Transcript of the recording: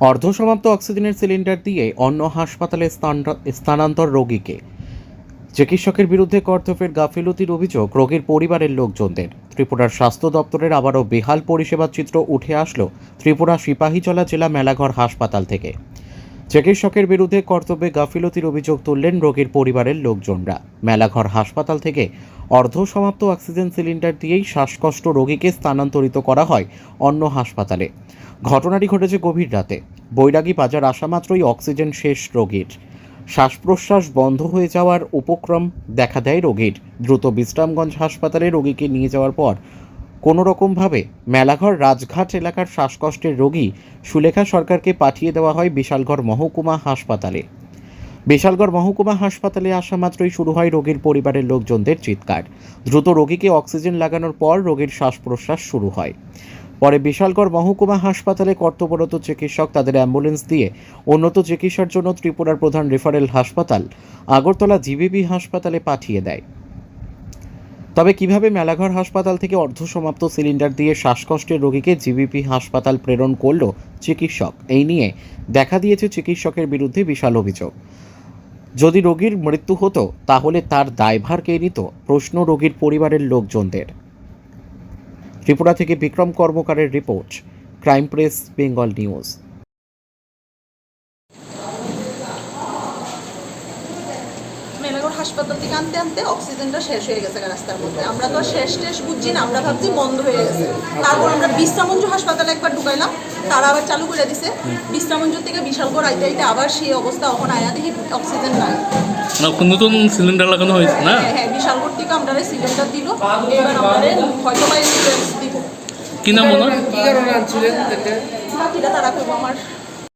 অর্ধসমাপ্ত অক্সিজেনের সিলিন্ডার দিয়ে অন্য হাসপাতালে স্থান- স্থানান্তর রোগীকে। চিকিৎসকের বিরুদ্ধে কর্তব্যের গাফিলতির অভিযোগ রোগীর পরিবারের লোকজনদের। ত্রিপুরার স্বাস্থ্য দপ্তরের আবারও বেহাল পরিষেবার চিত্র উঠে আসলো ত্রিপুরা সিপাহীজলা জেলা মেলাঘর হাসপাতাল থেকে। চিকিৎসকের বিরুদ্ধে কর্তব্যে গাফিলতির অভিযোগ তুললেন রোগীর পরিবারের লোকজনরা। মেলাঘর হাসপাতাল থেকে অর্ধসমাপ্ত অক্সিজেন সিলিন্ডার দিয়েই শ্বাসকষ্ট রোগীকে স্থানান্তরিত করা হয় অন্য হাসপাতালে। ঘটনাটি ঘটেছে গভীর রাতে। বৈরাগী বাজার আসা মাত্রই অক্সিজেন শেষ রোগীর। শ্বাস প্রশ্বাস বন্ধ হয়ে যাওয়ার উপক্রম দেখা দেয় রোগীর। দ্রুত বিশ্রামগঞ্জ হাসপাতালে রোগীকে নিয়ে যাওয়ার পর কোনো রকমভাবে মেলাঘর, রাজঘাট এলাকার শ্বাসকষ্টের রোগী সুলেখা সরকারকে পাঠিয়ে দেওয়া হয় বিশালগড় মহকুমা হাসপাতালে। বিশালগড় মহকুমা হাসপাতালে আসা মাত্রই শুরু হয় রোগীর পরিবারের লোকজনদের চিৎকার। দ্রুত রোগীকে অক্সিজেন লাগানোর পর রোগীর শ্বাস প্রশ্বাস শুরু হয়। পরে বিশালগড় মহকুমা হাসপাতালে কর্তব্যরত চিকিৎসক তাদের অ্যাম্বুলেন্স দিয়ে উন্নত চিকিৎসার জন্য ত্রিপুরার প্রধান রেফারেল হাসপাতাল, আগরতলা জিবিপি হাসপাতালে পাঠিয়ে দেয়। তবে কীভাবে মেলাঘর হাসপাতাল থেকে অর্ধসমাপ্ত সিলিন্ডার দিয়ে শ্বাসকষ্টের রোগীকে জিবিপি হাসপাতাল প্রেরণ করল চিকিৎসক, এই নিয়ে দেখা দিয়েছে চিকিৎসকের বিরুদ্ধে বিশাল অভিযোগ। যদি রোগীর মৃত্যু হতো, তাহলে তার দায়ভার কে নিত প্রশ্ন রোগীর পরিবারের লোকজনদের। ত্রিপুরা থেকে Bikram কর্মকারের report, crime press, Bengal news. Melaghar হাসপাতাল থেকে আনতে আনতে অক্সিজেনটা শেষ হয়ে গেছে রাস্তার মধ্যে। আমরা তো শেষ টেষ বুঝছি না আমরা ভাবছি বন্ধ হয়ে গেছে। তারপর আমরা বিশ্রামঞ্জু হাসপাতালে একবার ঢুকাইলাম তারা আবার চালু করে দিছে। বিশ্রামঞ্জু থেকে বিশালগড় আইতে আইতে আবার সেই অবস্থা এখন আয়া দেখি অক্সিজেন নাই। নতুন সিলিন্ডার লাগানো হয়েছে না? হ্যাঁ হ্যাঁ বিশালগড় থেকে আমরা সিলিন্ডার দিল। এবার আমাদের হয়তো বা দিব। কি নাম ওনার কি কারণে আনছিলেন তারা করব আমার।